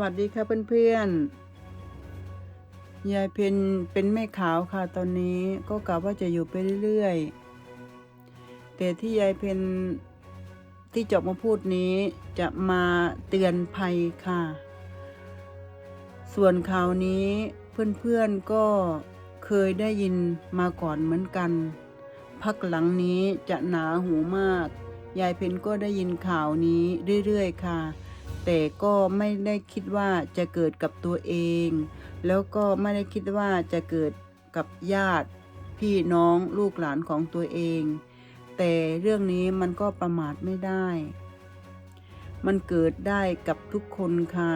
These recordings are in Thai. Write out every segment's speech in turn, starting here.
วัสดีค่ะเพื่อนๆ ยายเพนเป็นแม่ขาวค่ะตอนนี้ก็กะว่าจะอยู่ไปเรื่อยๆ แต่ที่ยายเพนที่จบมาพูดนี้จะมาเตือนภัยค่ะ ส่วนข่าวนี้เพื่อนๆก็เคยได้ยินมาก่อนเหมือนกัน พักหลังนี้จะหนาหูมาก ยายเพนก็ได้ยินข่าวนี้เรื่อยๆค่ะ แต่ก็ไม่ได้คิดว่าจะเกิดกับตัวเอง แล้วก็ไม่ได้คิดว่าจะเกิดกับญาติ พี่น้องลูกหลานของตัวเอง แต่เรื่องนี้มันก็ประมาทไม่ได้ มันเกิดได้กับทุกคนค่ะ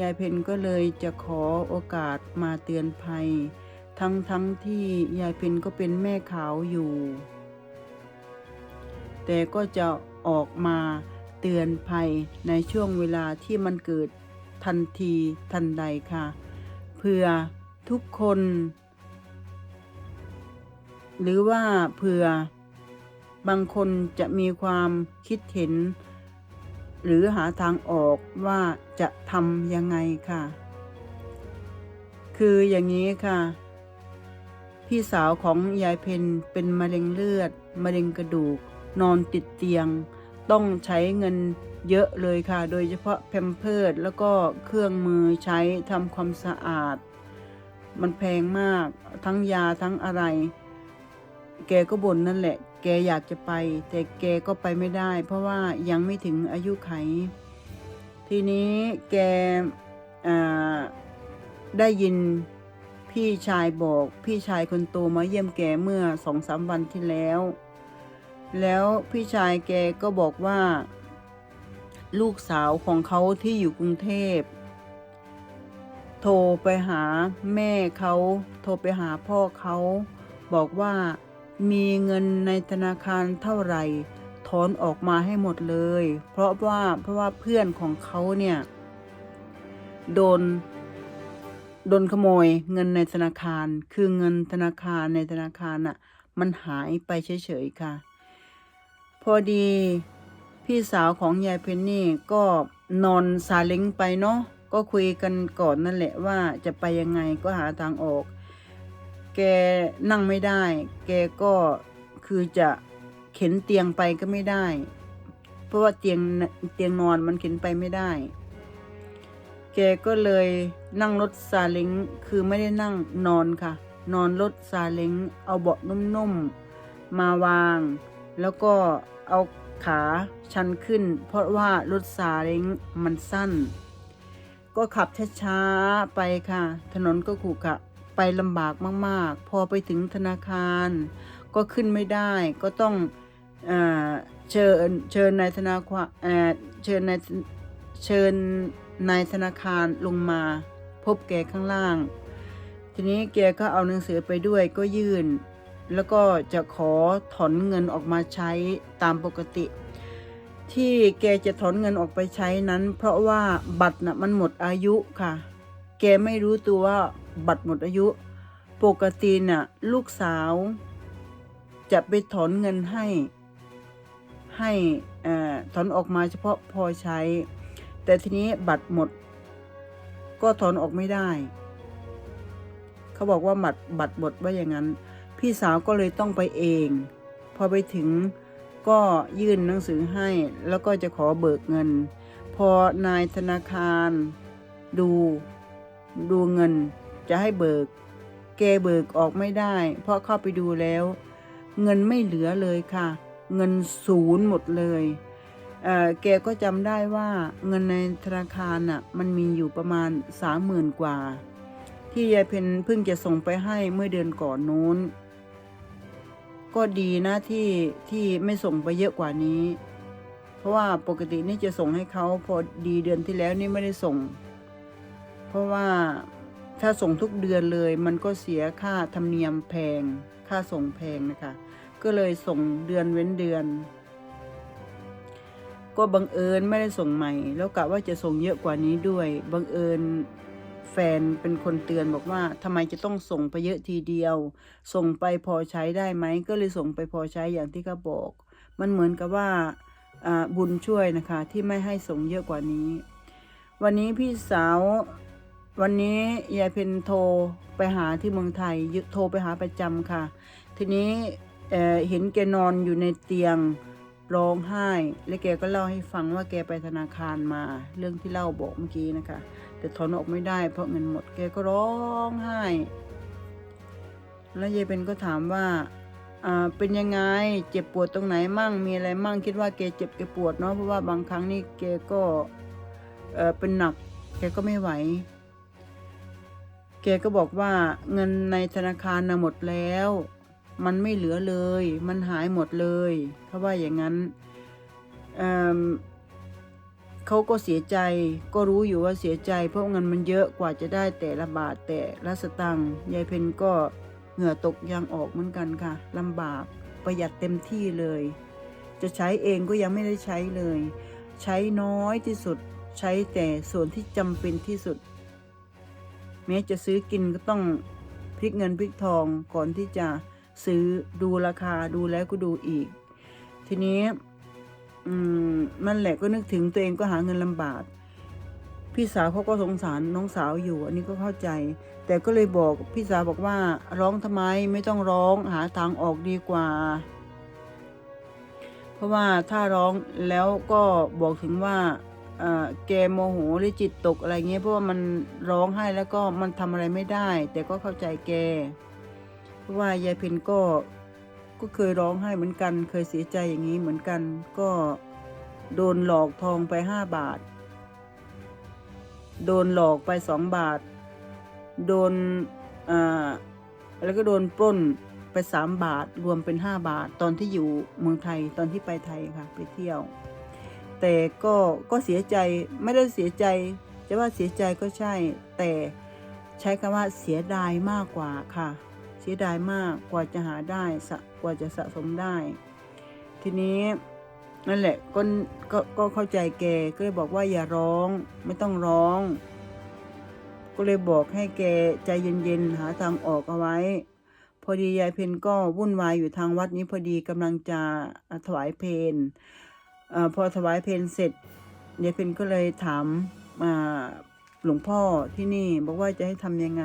ยายเพนก็เลยจะขอโอกาสมาเตือนภัย ทั้งทั้งที่ยายเพนก็เป็นแม่ขาวอยู่ แต่ก็จะออกมา เตือนภัยในช่วงเวลาที่มันเกิดทันทีทันใดค่ะ เพื่อทุกคน หรือว่าเผื่อบางคนจะมีความคิดเห็น หรือหาทางออกว่าจะทำยังไงค่ะ คืออย่างนี้ค่ะ พี่สาวของยายเพนเป็นมะเร็งเลือด มะเร็งกระดูก นอนติดเตียง ต้องใช้เงินเยอะเลยค่ะ โดยเฉพาะแพมเพิร์ดแล้วก็เครื่องมือใช้ทำความสะอาด มันแพงมากทั้งยาทั้งอะไร แกก็บ่นนั่นแหละ แกอยากจะไป แต่แกก็ไปไม่ได้ เพราะว่ายังไม่ถึงอายุไข ทีนี้แกได้ยินพี่ชายบอก พี่ชายคนโตมาเยี่ยมแกเมื่อสองสามวันที่แล้ว แล้วพี่ชายแกก็บอกว่า ลูกสาวของเขาที่อยู่กรุงเทพ โทรไปหาแม่เขาโทรไปหาพ่อเขาบอกว่ามีเงินในธนาคารเท่าไหร่ถอนออกมาให้หมดเลย เพราะว่าเพราะว่าเพื่อนของเขาเนี่ย โดน โดนขโมยเงินในธนาคาร คือเงินธนาคารในธนาคารน่ะ มันหายไปเฉยๆค่ะ พอดีพี่สาวของยายเพนนี่ก็นอนซาเล้งไปเนาะก็คุยกันก่อนนั่นแหละว่าจะไปยังไงก็หาทางออก แกนั่งไม่ได้ แกก็คือจะเข็นเตียงไปก็ไม่ได้ เพราะว่าเตียงเตียงนอนมันเข็นไปไม่ได้ แกก็เลยนั่งรถซาเล้งคือไม่ได้นั่งนอนค่ะ นอนรถซาเล้งเอาเบาะนุ่มๆมาวาง แล้วก็เอาขาชันขึ้น เพราะว่ารถซาเล้งมันสั้น ก็ขับช้าๆไปค่ะ ถนนก็ขรุขระไปลำบากมากๆ พอไปถึงธนาคาร ก็ขึ้นไม่ได้ก็ต้องเอเชิญเชิญนายธนาคารเชิญนายเชิญนายธนาคารลงมา พบแกข้างล่าง ทีนี้แกก็เอาหนังสือไปด้วยก็ยื่น แล้วก็จะขอถอนเงินออกมาใช้ตามปกติ ที่แกจะถอนเงินออกไปใช้นั้น เพราะว่าบัตรน่ะมันหมดอายุค่ะ แกไม่รู้ตัวว่าบัตรหมดอายุ ปกติน่ะลูกสาว จะไปถอนเงินให้ให้ถอนออกมาเฉพาะพอใช้ แต่ทีนี้บัตรหมด ก็ถอนออกไม่ได้ เขาบอกว่าบัตรบัตรหมดว่าอย่างนั้น พี่สาวก็เลยต้องไปเอง พอไปถึงก็ยื่นหนังสือให้ แล้วก็จะขอเบิกเงิน พอนายธนาคาร ดูดูเงินจะให้เบิก แกเบิกออกไม่ได้ เพราะเข้าไปดูแล้ว เงินไม่เหลือเลยค่ะ เงินศูนย์หมดเลยเอ่อแกก็จำได้ว่าเงินในธนาคารน่ะมันมีอยู่ประมาณสามหมื่นกว่า ที่ยายเพนเพิ่งจะส่งไปให้เมื่อเดือนก่อนนู้น ก็ดีนะที่ที่ไม่ส่งไปเยอะกว่านี้ เพราะว่าปกตินี่จะส่งให้เขาพอดีเดือนที่แล้วนี่ไม่ได้ส่ง เพราะว่าถ้าส่งทุกเดือนเลย มันก็เสียค่าธรรมเนียมแพง ค่าส่งแพงนะคะ ก็เลยส่งเดือนเว้นเดือน ก็บังเอิญไม่ได้ส่งใหม่ แล้วกะว่าจะส่งเยอะกว่านี้ด้วยบังเอิญ แฟนเป็นคนเตือนบอกว่าทำไมจะต้องส่งไปเยอะทีเดียว ส่งไปพอใช้ได้ไหมก็เลยส่งไปพอใช้อย่างที่เขาบอก มันเหมือนกับว่าบุญช่วยนะคะที่ไม่ให้ส่งเยอะกว่านี้ วันนี้พี่สาววันนี้ยายเพนโทรไปหาที่เมืองไทยโทรไปหาประจำค่ะ ทีนี้เเห็นแกนอนอยู่ในเตียงร้องไห้ และแกก็เล่าให้ฟังว่าแกไปธนาคารมา เรื่องที่เล่าบอกเมื่อกี้นะคะ แต่ถอนออกไม่ได้ เพราะเงินหมดแกก็ร้องไห้ แล้วยายเป็นก็ถามว่าอ่าเป็นยังไงเจ็บปวดตรงไหนมั่งมีอะไรมั่งคิดว่าแกเจ็บแกปวดเนาะเพราะว่าบางครั้งนี่แกก็เออเป็นหนักแกก็ไม่ไหว แกก็บอกว่าเงินในธนาคารนะหมดแล้ว มันไม่เหลือเลย มันหายหมดเลยเขาว่าอย่างนั้น เขาก็เสียใจก็รู้อยู่ว่าเสียใจ เพราะเงินมันเยอะกว่าจะได้แต่ละบาทแต่ละสตังค์ยายเพนก็เหงื่อตกยางออกเหมือนกันค่ะลำบากประหยัดเต็มที่เลย จะใช้เองก็ยังไม่ได้ใช้เลย ใช้น้อยที่สุดใช้แต่ส่วนที่จำเป็นที่สุด แม้จะซื้อกินก็ต้องพลิกเงินพลิกทองก่อนที่จะซื้อดูราคาดูแล้วก็ดูอีก ทีนี้ อืมนั่นแหละก็นึกถึงตัวเองก็หาเงินลำบากพี่สาวเขาก็สงสารน้องสาวอยู่ อันนี้ก็เข้าใจ แต่ก็เลยบอกพี่สาวบอกว่า ร้องทำไมไม่ต้องร้องหาทางออกดีกว่า เพราะว่าถ้าร้องแล้วก็บอกถึงว่าแกโมโหหรือจิตตกอะไรเงี้ยเพราะว่ามันร้องไห้แล้วก็มันทำอะไรไม่ได้ แต่ก็เข้าใจแกเพราะว่ายายเพนก็ ก็เคยร้องไห้เหมือนกัน เคยเสียใจอย่างนี้เหมือนกัน ก็โดนหลอกทองไปห้าบาท โดนหลอกไปสองบาท โดนอ่าแล้วก็โดนปล้นไปสามบาท รวมเป็นห้าบาท ตอนที่อยู่เมืองไทยตอนที่ไปไทยค่ะ ไปเที่ยว แต่ก็ก็เสียใจไม่ได้เสียใจ จะว่าเสียใจก็ใช่ แต่ใช้คำว่าเสียดายมากกว่าค่ะ เสียดายมากกว่าจะหาได้สะ กว่าจะสะสมได้ ทีนี้นั่นแหละก็ก็ก็เข้าใจแกก็เลยบอกว่าอย่าร้องไม่ต้องร้อง ก็เลยบอกให้แกใจเย็นๆหาทางออกเอาไว้ พอดียายเพนก็วุ่นวายอยู่ทางวัดนี้พอดีกำลังจะถวายเพลเอพอถวายเพลเสร็จยายเพนก็เลยถามอ่าหลวงพ่อที่นี่บอกว่าจะให้ทำยังไง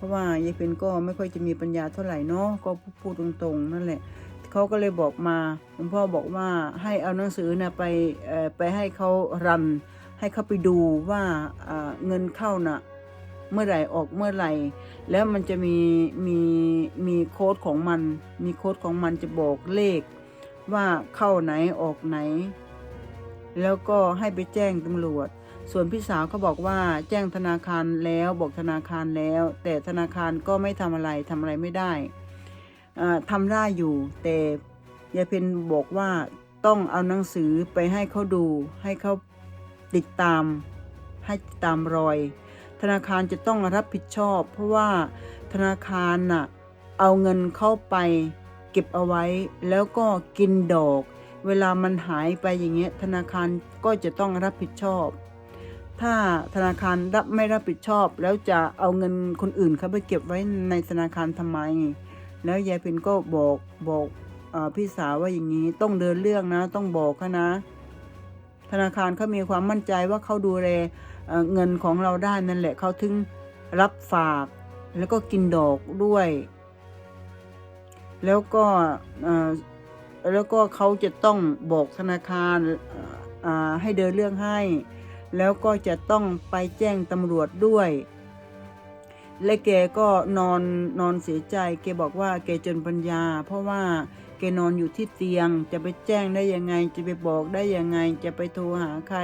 เพราะว่ายายเพนก็ไม่ค่อยจะมีปัญญาเท่าไหร่เนาะก็พูดตรงๆ นั่นแหละเขาก็เลยบอกมาหลวงพ่อบอกว่าให้เอาหนังสือนะไปไปให้เขารัน ให้เขาไปดูว่าเงินเข้าน่ะเมื่อไหร่ออกเมื่อไหร่ แล้วมันจะมีมีมีโค้ดของมัน มีโค้ดของมันจะบอกเลข ว่าเข้าไหนออกไหน แล้วก็ให้ไปแจ้งตำรวจ ส่วนพี่สาวเขาบอกว่าแจ้งธนาคารแล้วบอกธนาคารแล้ว แต่ธนาคารก็ไม่ทำอะไรทำอะไรไม่ได้อ่าทำได้อยู่ แต่ยายเพนบอกว่าต้องเอาหนังสือไปให้เขาดู ให้เขาติดตาม ให้ติดตามรอย ธนาคารจะต้องรับผิดชอบ เพราะว่าธนาคารน่ะเอาเงินเข้าไป เก็บเอาไว้ แล้วก็กินดอก เวลามันหายไปอย่างเงี้ยธนาคารก็จะต้องรับผิดชอบ ถ้าธนาคารรับไม่รับผิดชอบ แล้วจะเอาเงินคนอื่นเขาไปเก็บไว้ในธนาคารทำไม แล้วยายเพนก็บอกบอกอพี่สาวว่าอย่างนี้ต้องเดินเรื่องนะ ต้องบอกเขานะ ธนาคารเขามีความมั่นใจว่าเขาดูแลเเงินของเราได้นั่นแหละเขาถึงรับฝากแล้วก็กินดอกด้วย แล้วก็แล้วก็เขาจะต้องบอกธนาคารให้เดินเรื่องให้ แล้วก็จะต้องไปแจ้งตำรวจด้วย และแกก็นอนนอนเสียใจ แกบอกว่าแกจนปัญญา เพราะว่าแกนอนอยู่ที่เตียง จะไปแจ้งได้ยังไง จะไปบอกได้ยังไง จะไปโทรหาใคร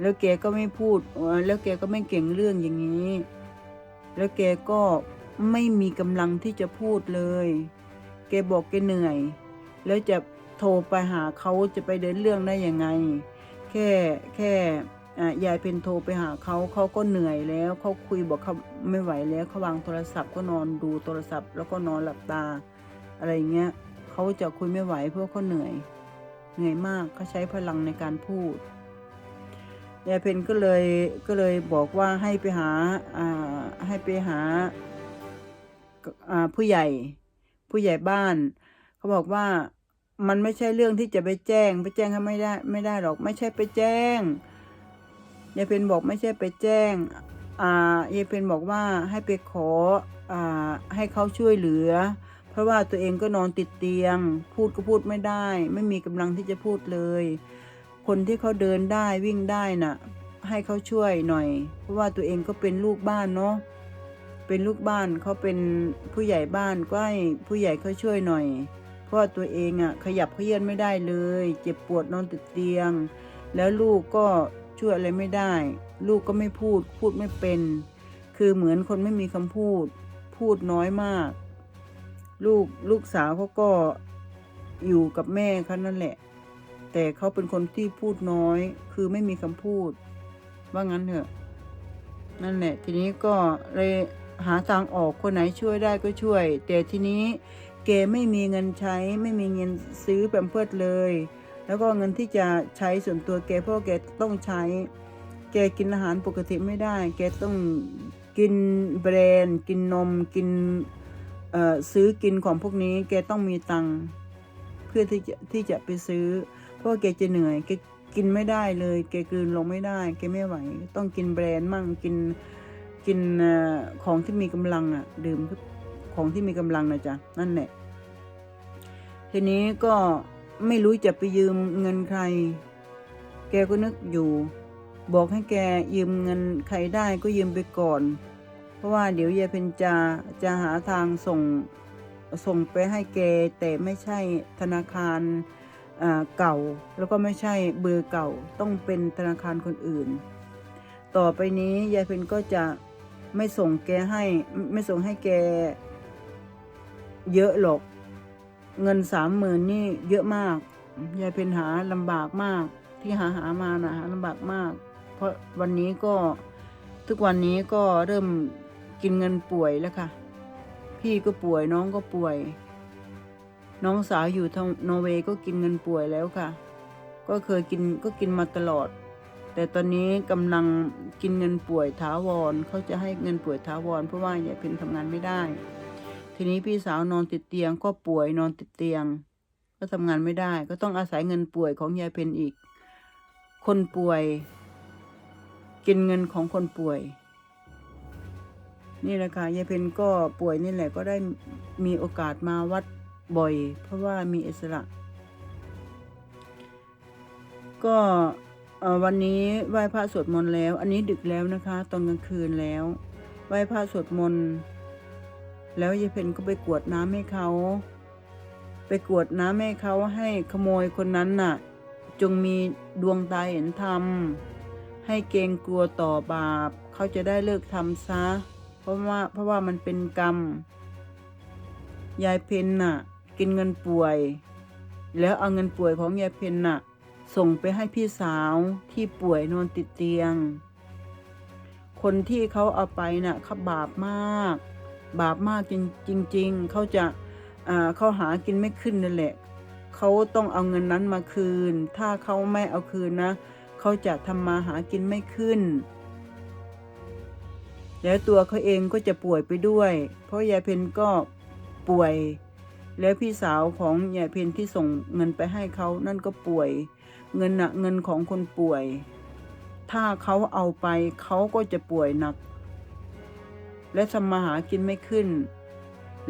แล้วแกก็ไม่พูด แล้วแกก็ไม่เก่งเรื่องอย่างนี้ แล้วแกก็ไม่มีกำลังที่จะพูดเลย แกบอกแกเหนื่อย แล้วจะโทรไปหาเขาจะไปเดินเรื่องได้ยังไง แค่แค่ ยายเป็นโทรไปหาเขาเขาก็เหนื่อยแล้วเขาคุยบอกเขาไม่ไหวแล้วเขาวางโทรศัพท์ก็นอนดูโทรศัพท์ แล้วก็นอนหลับตา อะไรเงี้ยเขาจะคุยไม่ไหวเพราะเขาเหนื่อย เหนื่อยมากเขาใช้พลังในการพูดยายเพนก็เลยก็เลยบอกว่าให้ไปหาให้ไปหาผู้ใหญ่ ผู้ใหญ่บ้านเขาบอกว่ามันไม่ใช่เรื่องที่จะไปแจ้ง ไปแจ้งเขาไม่ได้ไม่ได้หรอก ไม่ใช่ไปแจ้ง ยายเพนบอกไม่ใช่ไปแจ้งอ่ายายเพนบอกว่าให้ไปขออ่าให้เขาช่วยเหลือ เพราะว่าตัวเองก็นอนติดเตียง พูดก็พูดไม่ได้ ไม่มีกำลังที่จะพูดเลย คนที่เขาเดินได้วิ่งได้น่ะ ให้เขาช่วยหน่อย เพราะว่าตัวเองก็เป็นลูกบ้านเนาะเป็นลูกบ้านเขาเป็นผู้ใหญ่บ้านก็ให้ผู้ใหญ่เขาช่วยหน่อย เพราะว่าตัวเองอะ่ะขยับเขยื้อนไม่ได้เลย เจ็บปวดนอนติดเตียง แล้วลูกก็ ช่วยอะไรไม่ได้ ลูกก็ไม่พูด พูดไม่เป็น คือเหมือนคนไม่มีคำพูด พูดน้อยมาก ลูกลูกสาวเขาก็อยู่กับแม่เขานั่นแหละ แต่เขาเป็นคนที่พูดน้อย คือไม่มีคำพูด ว่างั้นเถอะ นั่นแหละ ทีนี้ก็เลยหาทางออกคนไหนช่วยได้ก็ช่วย แต่ทีนี้แกไม่มีเงินใช้ไม่มีเงินซื้อแปมเพิร์ดเลย แล้วก็เงินที่จะใช้ส่วนตัวแกเพราะแกต้องใช้ แกกินอาหารปกติไม่ได้ แกต้องกินแบรนด์ กินนม กินซื้อกินของพวกนี้ แกต้องมีตังค์เพื่อที่จะที่จะไปซื้อ เพราะว่าแกจะเหนื่อย แกกินไม่ได้เลย แกกลืนลงไม่ได้ แกไม่ไหว ต้องกินแบรนด์มั่ง กินกินของที่มีกำลังอะ ดื่มของที่มีกำลังนะจ๊ะ นั่นแหละ ทีนี้ก็ ไม่รู้จะไปยืมเงินใคร แกก็นึกอยู่ บอกให้แกยืมเงินใครได้ก็ยืมไปก่อน เพราะว่าเดี๋ยวยายเพนจะจะหาทางส่งส่งไปให้แกแต่ไม่ใช่ธนาคารเก่า แล้วก็ไม่ใช่เบอร์เก่าต้องเป็นธนาคารคนอื่น ต่อไปนี้ยายเพนก็จะไม่ส่งแกให้ไม่ส่งให้แกเยอะหรอก เงินสามหมื่นนี่เยอะมาก ยายเพนหาลำบากมาก ที่หาหามานะหาลำบากมาก เพราะวันนี้ก็ทุกวันนี้ก็เริ่มกินเงินป่วยแล้วค่ะ พี่ก็ป่วยน้องก็ป่วย น้องสาวอยู่ทางนอร์เวย์ก็กินเงินป่วยแล้วค่ะ ก็เคยกินก็กินมาตลอด แต่ตอนนี้กำลังกินเงินป่วยถาวรเขาจะให้เงินป่วยถาวรเพราะว่ายายเพนทำงานไม่ได้ ทีนี้พี่สาวนอนติดเตียง ก็ป่วยนอนติดเตียง ก็ทำงานไม่ได้ ก็ต้องอาศัยเงินป่วยของยายเพนอีก คนป่วย กินเงินของคนป่วย นี่แหละค่ะยายเพนก็ป่วยนี่แหละก็ได้มีโอกาสมาวัดบ่อย เพราะว่ามีอิสระ ก็วันนี้ไหว้พระสวดมนต์แล้ว อันนี้ดึกแล้วนะคะ ตอนกลางคืนแล้ว ไหว้พระสวดมนต์ แล้วยายเพนก็ไปกวดน้ำให้เขา ไปกวดน้ำให้เขาให้ขโมยคนนั้นน่ะ จงมีดวงตาเห็นธรรม ให้เกรงกลัวต่อบาป เขาจะได้เลิกทำซะ เพราะว่าเพราะว่ามันเป็นกรรม ยายเพนน่ะ กินเงินป่วย แล้วเอาเงินป่วยของยายเพนน่ะ ส่งไปให้พี่สาวที่ป่วยนอนติดเตียง คนที่เขาเอาไปน่ะเขาบาปมาก บาปมากจริงจริงๆเขาจะอ่าเขาหากินไม่ขึ้นนั่นแหละ เขาต้องเอาเงินนั้นมาคืน ถ้าเขาไม่เอาคืนนะ เขาจะทำมาหากินไม่ขึ้น แล้วตัวเขาเองก็จะป่วยไปด้วย เพราะยายเพนก็ป่วย แล้วพี่สาวของยายเพนที่ส่งเงินไปให้เขานั่นก็ป่วย เงินน่ะเงินของคนป่วย ถ้าเขาเอาไปเขาก็จะป่วยหนัก และทำมาหากินไม่ขึ้น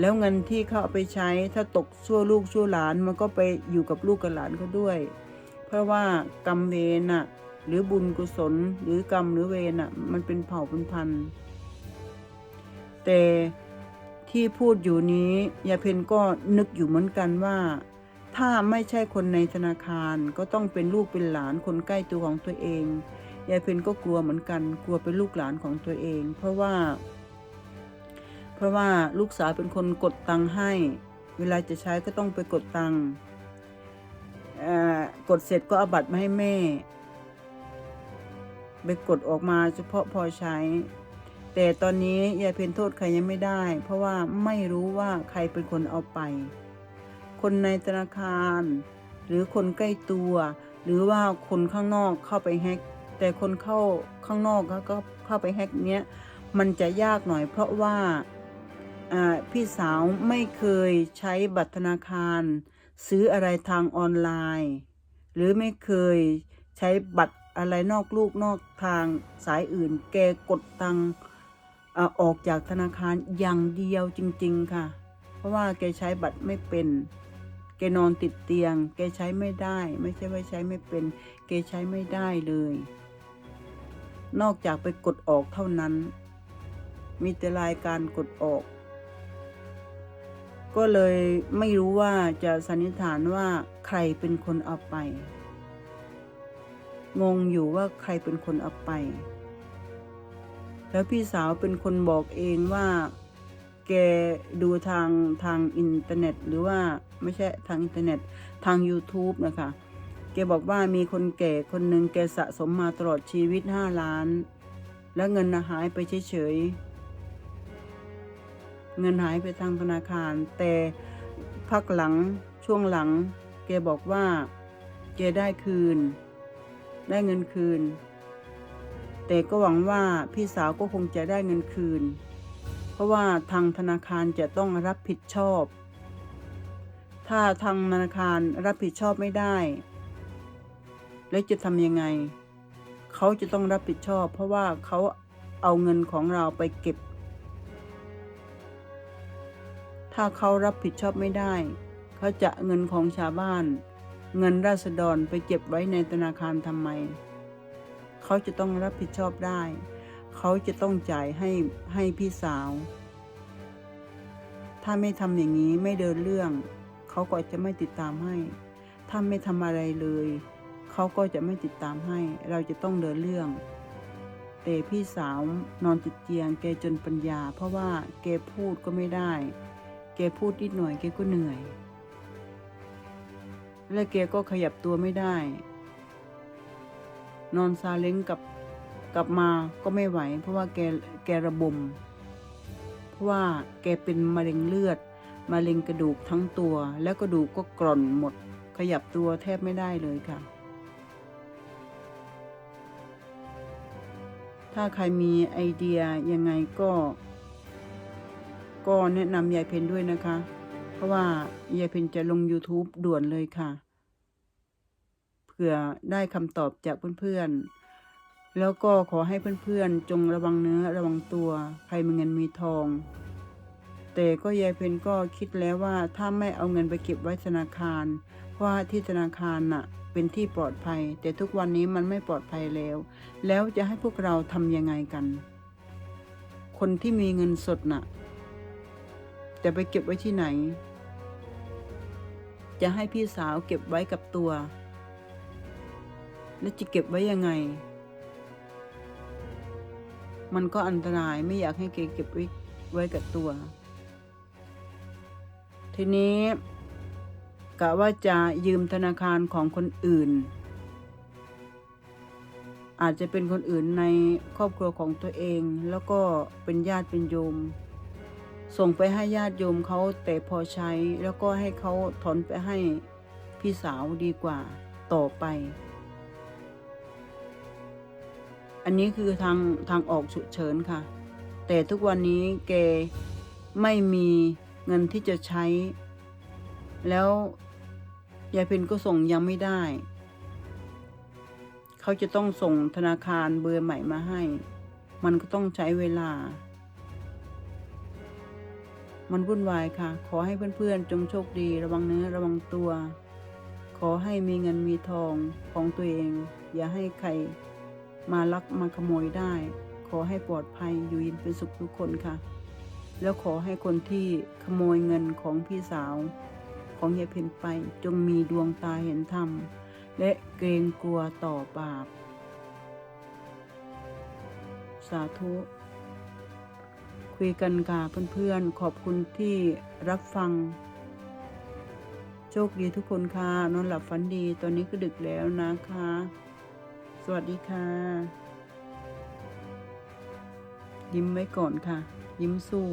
แล้วเงินที่เขาเอาไปใช้ถ้าตกชั่วลูกชั่วหลานมันก็ไปอยู่กับลูกกับหลานเขาด้วย เพราะว่ากรรมเวรน่ะหรือบุญกุศลหรือกรรมหรือเวรน่ะมันเป็นเผ่าเป็นพันธุ์แต่ที่พูดอยู่นี้ยายเพนก็นึกอยู่เหมือนกันว่า ถ้าไม่ใช่คนในธนาคารก็ต้องเป็นลูกเป็นหลานคนใกล้ตัวของตัวเองยายเพนก็กลัวเหมือนกัน กลัวเป็นลูกหลานของตัวเอง เพราะว่า เพราะว่าลูกสาวเป็นคนกดตังค์ให้ เวลาจะใช้ก็ต้องไปกดตังค์กดเสร็จก็เอาบัตรมาให้แม่ ไปกดออกมาเฉพาะพอใช้ แต่ตอนนี้ยายเพนโทษใครยังไม่ได้ เพราะว่าไม่รู้ว่าใครเป็นคนเอาไป คนในธนาคาร หรือคนใกล้ตัว หรือว่าคนข้างนอกเข้าไปแฮกแต่คนเข้าข้างนอกก็เข้าไปแฮกเนี้ยมันจะยากหน่อยเพราะว่า พี่สาวไม่เคยใช้บัตรธนาคาร ซื้ออะไรทางออนไลน์ หรือไม่เคยใช้บัตรอะไรนอกลูกนอกทางสายอื่น แกกดตังออออกจากธนาคารอย่างเดียวจริง ๆ ค่ะ เพราะว่าแกใช้บัตรไม่เป็น แกนอนติดเตียง แกใช้ไม่ได้ ไม่ใช่ว่าใช้ไม่เป็น แกใช้ไม่ได้เลย นอกจากไปกดออกเท่านั้น มีแต่รายการกดออก ก็เลยไม่รู้ว่าจะสันนิษฐานว่าใครเป็นคนเอาไป งงอยู่ว่าใครเป็นคนเอาไป แล้วพี่สาวเป็นคนบอกเองว่า แกดูทางทางอินเทอร์เน็ต หรือว่าไม่ใช่ทางอินเทอร์เน็ตทาง YouTube นะคะ แกบอกว่ามีคนแก่คนหนึ่งแกสะสมมาตลอดชีวิตห้าล้าน แล้วเงินหายไปเฉยๆ เงินหายไปทางธนาคาร แต่พักหลังช่วงหลังแกบอกว่าแกได้คืน ได้เงินคืน แต่ก็หวังว่าพี่สาวก็คงจะได้เงินคืน เพราะว่าทางธนาคารจะต้องรับผิดชอบ ถ้าทางธนาคารรับผิดชอบไม่ได้ แล้วจะทำยังไง เขาจะต้องรับผิดชอบ เพราะว่าเขาเอาเงินของเราไปเก็บ ถ้าเขารับผิดชอบไม่ได้ เขาจะเงินของชาวบ้าน เงินราษฎรไปเก็บไว้ในธนาคารทำไม เขาจะต้องรับผิดชอบได้ เขาจะต้องจ่ายให้ให้พี่สาว ถ้าไม่ทำอย่างนี้ไม่เดินเรื่อง เขาก็จะไม่ติดตามให้ ถ้าไม่ทำอะไรเลย เขาก็จะไม่ติดตามให้ เราจะต้องเดินเรื่องแต่พี่สาวนอนติดเตียงแกจนปัญญา เพราะว่าแกพูดก็ไม่ได้ กพูดนิดหน่อยแกก็เหนื่อย และแกก็ขยับตัวไม่ได้ นอนซาเล้งกับกลับมาก็ไม่ไหว เพราะว่าแกแกระบม เพราะว่าแกเป็นมะเร็งเลือดมะเร็งกระดูกทั้งตัว แล้วกระดูกก็กร่อนหมด ขยับตัวแทบไม่ได้เลยค่ะ ถ้าใครมีไอเดียยังไงก็ ก็แนะนำยายเพนด้วยนะคะ เพราะว่ายายเพนจะลง YouTube ด่วนเลยค่ะเผื่อได้คำตอบจากเพื่อนๆ แล้วก็ขอให้เพื่อนๆ จงระวังเนื้อระวังตัวใครมีเงินมีทอง แต่ก็ยายเพนก็คิดแล้วว่าถ้าไม่เอาเงินไปเก็บไว้ธนาคาร เพราะว่าที่ธนาคารน่ะเป็นที่ปลอดภัย แต่ทุกวันนี้มันไม่ปลอดภัยแล้ว แล้วจะให้พวกเราทำยังไงกัน คนที่มีเงินสดน่ะ จะไปเก็บไว้ที่ไหน จะให้พี่สาวเก็บไว้กับตัว แล้วจะเก็บไว้ยังไง มันก็อันตรายไม่อยากให้เกเก็บไว้ไว้กับตัว ทีนี้กะว่าจะยืมธนาคารของคนอื่น อาจจะเป็นคนอื่นในครอบครัวของตัวเอง แล้วก็เป็นญาติเป็นโยม ส่งไปให้ญาติโยมเขาแต่พอใช้แล้วก็ให้เขาถอนไปให้พี่สาวดีกว่าต่อไป อันนี้คือทางทางออกฉุกเฉินค่ะ แต่ทุกวันนี้แกไม่มีเงินที่จะใช้ แล้วยายเพนก็ส่งยังไม่ได้ เขาจะต้องส่งธนาคารเบอร์ใหม่มาให้ มันก็ต้องใช้เวลา มันวุ่นวายค่ะ ขอให้เพื่อนๆ จงโชคดี ระวังเนื้อระวังตัว ขอให้มีเงินมีทองของตัวเอง อย่าให้ใครมาลักมาขโมยได้ ขอให้ปลอดภัยอยู่เยินเป็นสุขทุกคนค่ะ แล้วขอให้คนที่ขโมยเงินของพี่สาว ของยายเพนไปจงมีดวงตาเห็นธรรม และเกรงกลัวต่อบาป สาธุ คุยกันค่ะเพื่อนๆ ขอบคุณที่รับฟัง โชคดีทุกคนค่ะ นอนหลับฝันดี ตอนนี้ก็ดึกแล้วนะคะ สวัสดีค่ะ ยิ้มไว้ก่อนค่ะ ยิ้มสู้